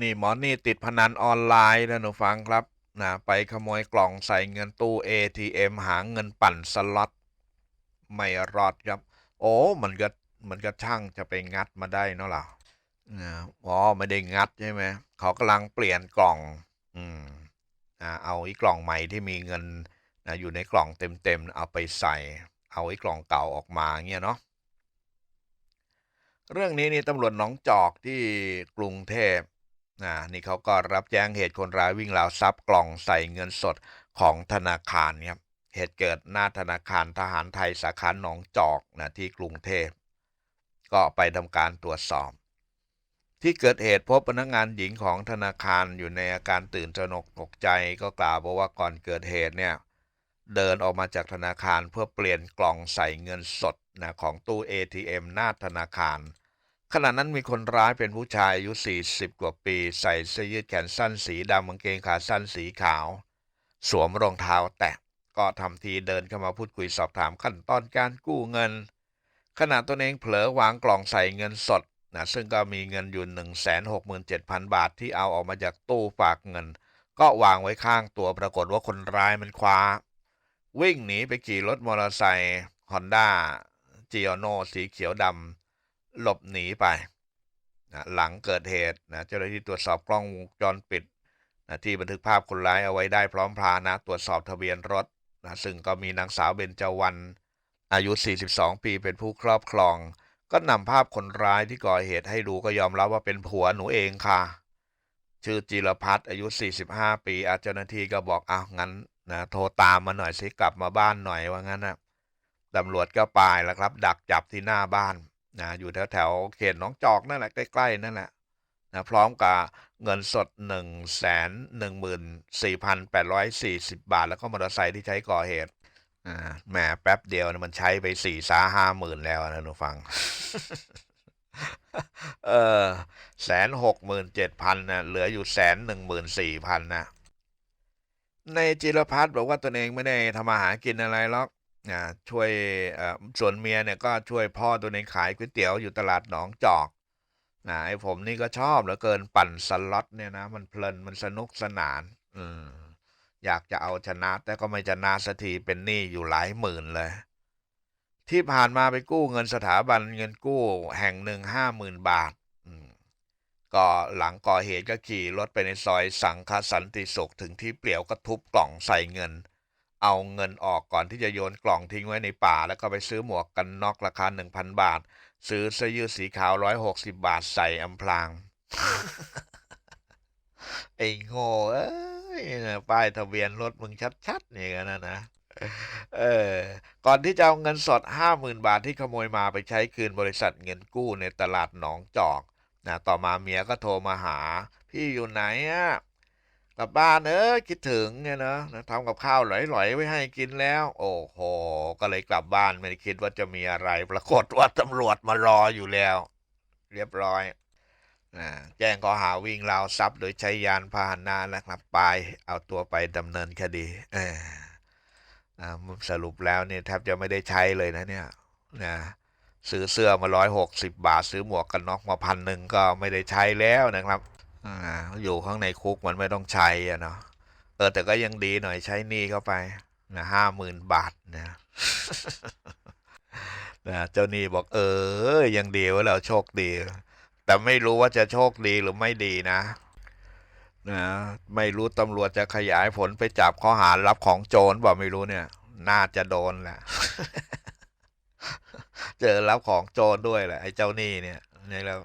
นี่หมอนี่ติดพนันออนไลน์นะหนูฟังครับนะไปขโมยกล่องใส่เงินตู้ ATM หาเงินปั่นสล็อตไม่รอดครับ โอ้มันก็มันก็ช่างจะไปงัดมาได้เนาะล่ะนะอ๋อไม่ได้งัดใช่ไหมเขากำลังเปลี่ยนกล่อง อืมเอาไอ้กล่องใหม่ที่มีเงินนะอยู่ในกล่องเต็มๆเอาไปใส่ เอาไอ้กล่องเก่าออกมาเงี้ยเนาะเรื่องนี้นี่ตำรวจหนองจอกที่กรุงเทพ นะนี่เขาก็รับแจ้งเหตุคนร้ายวิ่งราวทรัพย์กล่องใส่เงินสดของธนาคารครับเหตุเกิดหน้าธนาคารทหารไทยสาขาหนองจอกนะที่กรุงเทพก็ไปทำการตรวจสอบ ที่เกิดเหตุพบพนักงานหญิงของธนาคารอยู่ในอาการตื่นตระหนกตกใจก็กล่าวบอกว่าก่อนเกิดเหตุเนี่ยเดินออกมาจากธนาคารเพื่อเปลี่ยนกล่องใส่เงินสดนะของตู้ ATM หน้าธนาคาร ขณะนั้นมีคนร้ายเป็นผู้ชายอายุ 40 กว่าปี ใส่เสื้อยืดแขนสั้นสีดำกางเกงขาสั้นสีขาว สวมรองเท้าแตะ ก็ทำทีเดินเข้ามาพูดคุยสอบถามขั้นตอนการกู้เงิน ขณะตนเองเผลอวางกล่องใส่เงินสดนะซึ่งก็มีเงินอยู่ 167,000 บาทที่เอาออกมาจากตู้ฝากเงิน ก็วางไว้ข้างตัวปรากฏว่าคนร้ายมันคว้า วิ่งหนีไปขี่รถมอเตอร์ไซค์ฮอนด้าจีอโนสีเขียวดำ หลบหนีไปนะหลังเกิดเหตุนะเจ้าหน้าที่ตรวจสอบกล้องวงจรปิดนะที่บันทึกภาพคนร้ายเอาไว้ได้พร้อมพานะ ตรวจสอบทะเบียนรถนะซึ่งก็มีนางสาวเบญจวรรณอายุ 42 ปีเป็นผู้ครอบครอง ก็นำภาพคนร้ายที่ก่อเหตุให้ดูก็ยอมรับว่าเป็นผัวหนูเองค่ะ ชื่อจิรพัฒน์อายุ 45 ปีอาเจ้าหน้าที่ก็บอกอ้าวงั้นนะโทรตามมาหน่อยสิกลับมาบ้านหน่อยว่างั้นนะตำรวจก็ไปแล้วครับ ดักจับที่หน้าบ้าน นะอยู่แถวแถวเขตหนองจอกนั่นแหละใกล้ๆนั่นแหละนะพร้อมกับเงินสด1นึ่งแสนหนึ่งหมื่นสี่พันแปดร้อยสี่สิบบาท แล้วก็มอเตอร์ไซค์ที่ใช้ก่อเหตุแหมแป๊บเดียวนะมันใช้ไปสี่สาห้าหมื่นแล้วนะหนูฟัง เออแสนหกหมื่นเจ็ดพันนะเหลืออยู่แสนหนึ่งหมื่นสี่พันนะในจิรพัฒน์บอกว่าตนเองไม่ได้ทำมาหากินอะไรหรอก นะช่วยส่วนเมียเนี่ยก็ช่วยพ่อตัวเองขายก๋วยเตี๋ยวอยู่ตลาดหนองจอกนะไอ้ผมนี่ก็ชอบเหลือเกินปั่นสล็อตเนี่ยนะมันเพลินมันสนุกสนาน อืมอยากจะเอาชนะ แต่ก็ไม่ชนะสักทีเป็นหนี้อยู่หลายหมื่นเลย ที่ผ่านมาไปกู้เงินสถาบันเงินกู้แห่งหนึ่งห้าหมื่นบาทก็หลังก่อเหตุก็ขี่รถไปในซอยสังคสันติสุขถึงที่เปลี่ยวก็ทุบกล่องใส่เงิน เอาเงินออกก่อนที่จะโยนกล่องทิ้งไว้ในป่า แล้วก็ไปซื้อหมวกกันน็อกราคา1,000บาท ซื้อเสื้อยืดสีขาว160บาทใส่อำพราง ไอ้โง่เอ้ยป้ายทะเบียนรถมึงชัดๆนี่กันนะนะเออ ก่อนที่จะเอาเงินสด50,000บาทที่ขโมยมาไปใช้คืนบริษัทเงินกู้ในตลาดหนองจอกนะต่อมาเมียก็โทรมาหา พี่อยู่ไหนอะ กลับบ้านเออคิดถึงเนี่ยนะนะทำกับข้าวหลอยๆไว้ให้กินแล้ว โอ้โห ก็เลยกลับบ้านไม่ได้คิดว่าจะมีอะไร ปรากฏว่าตำรวจมารออยู่แล้ว เรียบร้อยนะแจ้งข้อหาวิ่งราวทรัพย์โดยใช้ยานพาหนะนะครับ ไปเอาตัวไปดำเนินคดีเออสรุปแล้วเนี่ยแทบจะไม่ได้ใช้เลยนะเนี่ยนะซื้อเสื้อมาร้อยหกสิบบาท ซื้อหมวกกันน็อกมาพันหนึ่งก็ไม่ได้ใช้แล้วนะครับ อ่าอยู่ข้างในคุกมันไม่ต้องใช้อะเนาะเออแต่ก็ยังดีหน่อยใช้หนี้เข้าไปนะห้าหมื่นบาทนะนะเจ้าหนี้บอกเออ ยังดีว่าเราโชคดี แต่ไม่รู้ว่าจะโชคดีหรือไม่ดีนะนะไม่รู้ตำรวจจะขยายผลไปจับข้อหารับของโจรบอกไม่รู้เนี่ย น่าจะโดนแหละเจอรับของโจรด้วยแหละไอ้เจ้าหนี้เนี่ยนี่แล้ว